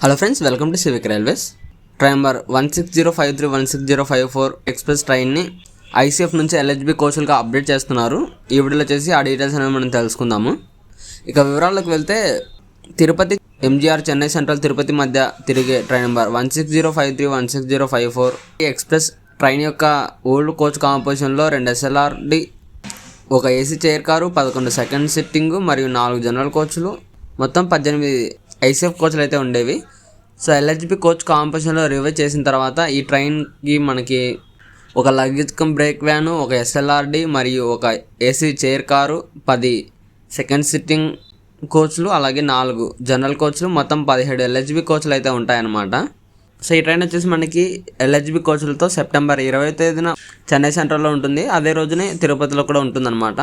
Hello friends welcome to civic railways train number one six zero five three one six zero five four express ట్రైన్ని ICF నుంచి LHB కోచ్లుగా update చేస్తున్నారు. ఈ వీడియోలో చేసి ఆ details అనేవి మనం తెలుసుకుందాము. ఇక వివరాలకు వెళ్తే తిరుపతి ఎంజీఆర్ చెన్నై సెంట్రల్ తిరుపతి మధ్య తిరిగే train number one six zero five three one six zero five four ఈ ఎక్స్ప్రెస్ ట్రైన్ యొక్క ఓల్డ్ కోచ్ కాంపోజిషన్లో రెండు ఎస్ఎల్ఆర్డి ఒక ఏసీ చైర్ కారు పదకొండు సెకండ్ సిట్టింగ్ మరియు నాలుగు జనరల్ కోచ్లు మొత్తం పద్దెనిమిది ఐసీఎఫ్ కోచ్లు అయితే ఉండేవి. సో ఎల్హెచ్బి కోచ్ కాంపిటీషన్లో రివైవ్ చేసిన తర్వాత ఈ ట్రైన్కి మనకి ఒక లగేజ్ కమ్ బ్రేక్ వ్యాను ఒక ఎస్ఎల్ఆర్డి మరియు ఒక ఏసీ చైర్ కారు పది సెకండ్ సిట్టింగ్ కోచ్లు అలాగే నాలుగు జనరల్ కోచ్లు మొత్తం పదిహేడు ఎల్హెచ్బి కోచ్లు అయితే ఉంటాయన్నమాట. సో ఈ ట్రైన్ వచ్చేసి మనకి ఎల్హెచ్బి కోచ్లతో సెప్టెంబర్ ఇరవై తేదీన చెన్నై సెంట్రల్లో ఉంటుంది. అదే రోజునే తిరుపతిలో కూడా ఉంటుందన్నమాట.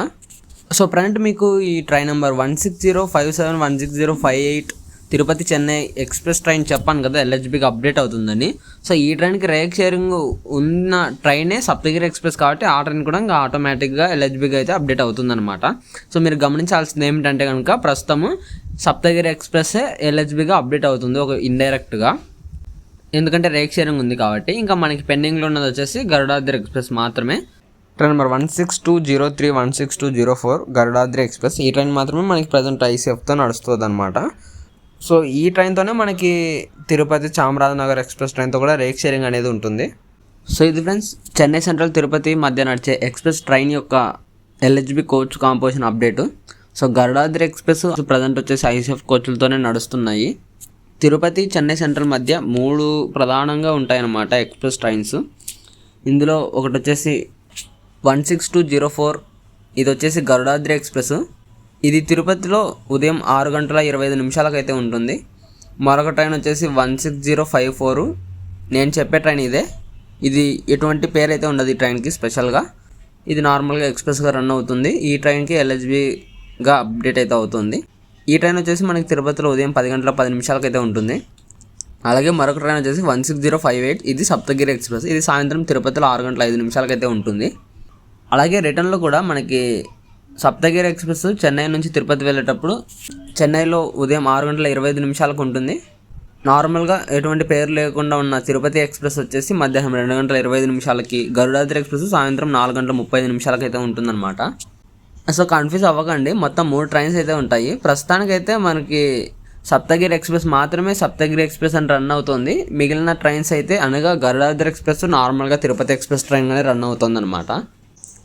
సో ఫ్రంట్ మీకు ఈ train number one six zero five seven one six zero five eight Tirupati Chennai express train చెప్పాను కదా ఎల్హెచ్బికి అప్డేట్ అవుతుందని. సో ఈ ట్రైన్కి రేక్ షేరింగ్ ఉన్న ట్రైనే సప్తగిరి ఎక్స్ప్రెస్ కాబట్టి ఆ ట్రైన్ కూడా ఇంకా ఆటోమేటిక్గా ఎల్హెచ్బికి అయితే అప్డేట్ అవుతుందన్నమాట. సో మీరు గమనించాల్సింది ఏమిటంటే కనుక ప్రస్తుతము సప్తగిరి ఎక్స్ప్రెస్ ఎల్హెచ్బిగా అప్డేట్ అవుతుంది ఒక ఇండైరెక్ట్గా. ఎందుకంటే రేక్ షేరింగ్ ఉంది కాబట్టి ఇంకా మనకి పెండింగ్లో ఉన్నది వచ్చేసి గరుడాద్రి ఎక్స్ప్రెస్ మాత్రమే. Train number one six two zero three one six two zero four Garudadri express. ఈ ట్రైన్ మాత్రమే మనకి ప్రజెంట్ ఐసీఎఫ్తో నడుస్తుంది అనమాట సో ఈ ట్రైన్తోనే మనకి తిరుపతి చామరాజనగర్ ఎక్స్ప్రెస్ ట్రైన్తో కూడా రేక్ షేరింగ్ అనేది ఉంటుంది. సో ఇది ఫ్రెండ్స్ చెన్నై సెంట్రల్ తిరుపతి మధ్య నడిచే ఎక్స్ప్రెస్ ట్రైన్ యొక్క LHB coach composition update. So Garudadri express present వచ్చేసి ఐసీఎఫ్ కోచ్లతోనే నడుస్తున్నాయి. తిరుపతి చెన్నై సెంట్రల్ మధ్య మూడు ప్రధానంగా ఉంటాయన్నమాట ఎక్స్ప్రెస్ ట్రైన్స్. ఇందులో ఒకటి వచ్చేసి one six two zero four ఇది వచ్చేసి గరుడాద్రి ఎక్స్ప్రెస్. ఇది తిరుపతిలో ఉదయం ఆరు గంటల ఇరవై ఐదు నిమిషాలకైతే ఉంటుంది. మరొక ట్రైన్ వచ్చేసి one six zero five four. నేను చెప్పే ట్రైన్ ఇదే. ఇది ఎటువంటి పేరు అయితే ఉండదు ఈ ట్రైన్కి స్పెషల్గా. ఇది నార్మల్గా ఎక్స్ప్రెస్గా రన్ అవుతుంది. ఈ ట్రైన్కి ఎల్హెచ్బిగా అప్డేట్ అయితే అవుతుంది. ఈ ట్రైన్ వచ్చేసి మనకి తిరుపతిలో ఉదయం పది గంటల పది నిమిషాలకైతే ఉంటుంది. అలాగే మరొక ట్రైన్ వచ్చేసి one six zero five eight. ఇది సప్తగిరి ఎక్స్ప్రెస్. ఇది సాయంత్రం తిరుపతిలో ఆరు గంటల ఐదు నిమిషాలకైతే ఉంటుంది. అలాగే రిటర్న్లో కూడా మనకి సప్తగిరి ఎక్స్ప్రెస్ చెన్నై నుంచి తిరుపతి వెళ్ళేటప్పుడు చెన్నైలో ఉదయం ఆరు గంటల ఇరవై ఐదు నిమిషాలకు ఉంటుంది. నార్మల్గా ఎటువంటి పేరు లేకుండా ఉన్న తిరుపతి ఎక్స్ప్రెస్ వచ్చేసి మధ్యాహ్నం రెండు గంటల ఇరవై ఐదు నిమిషాలకి గరుడాద్రి ఎక్స్ప్రెస్ సాయంత్రం నాలుగు గంటల ముప్పై ఐదు నిమిషాలకి అయితే ఉంటుందన్నమాట. సో కన్ఫ్యూజ్ అవ్వకండి మొత్తం మూడు ట్రైన్స్ అయితే ఉంటాయి. ప్రస్తుతానికైతే మనకి సప్తగిరి ఎక్స్ప్రెస్ మాత్రమే సప్తగిరి ఎక్స్ప్రెస్ అని రన్ అవుతుంది. మిగిలిన ట్రైన్స్ అయితే అనగా గరుడాద్రి ఎక్స్ప్రెస్ నార్మల్గా తిరుపతి ఎక్స్ప్రెస్ ట్రైన్ అనేది రన్ అవుతుంది అనమాట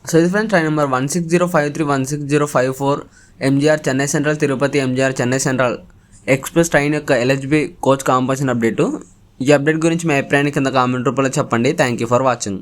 సో ఇది friends train number one six zero five three one six zero five four MGR Chennai central Tirupati MGR Chennai central express train యొక్క ఎల్హెచ్బి కోచ్ కాంపోజిషన్ అప్డేటు ఈ update గురించి మీ అభిప్రాయాన్ని కింద కామెంట్ రూపంలో చెప్పండి. Thank you for watching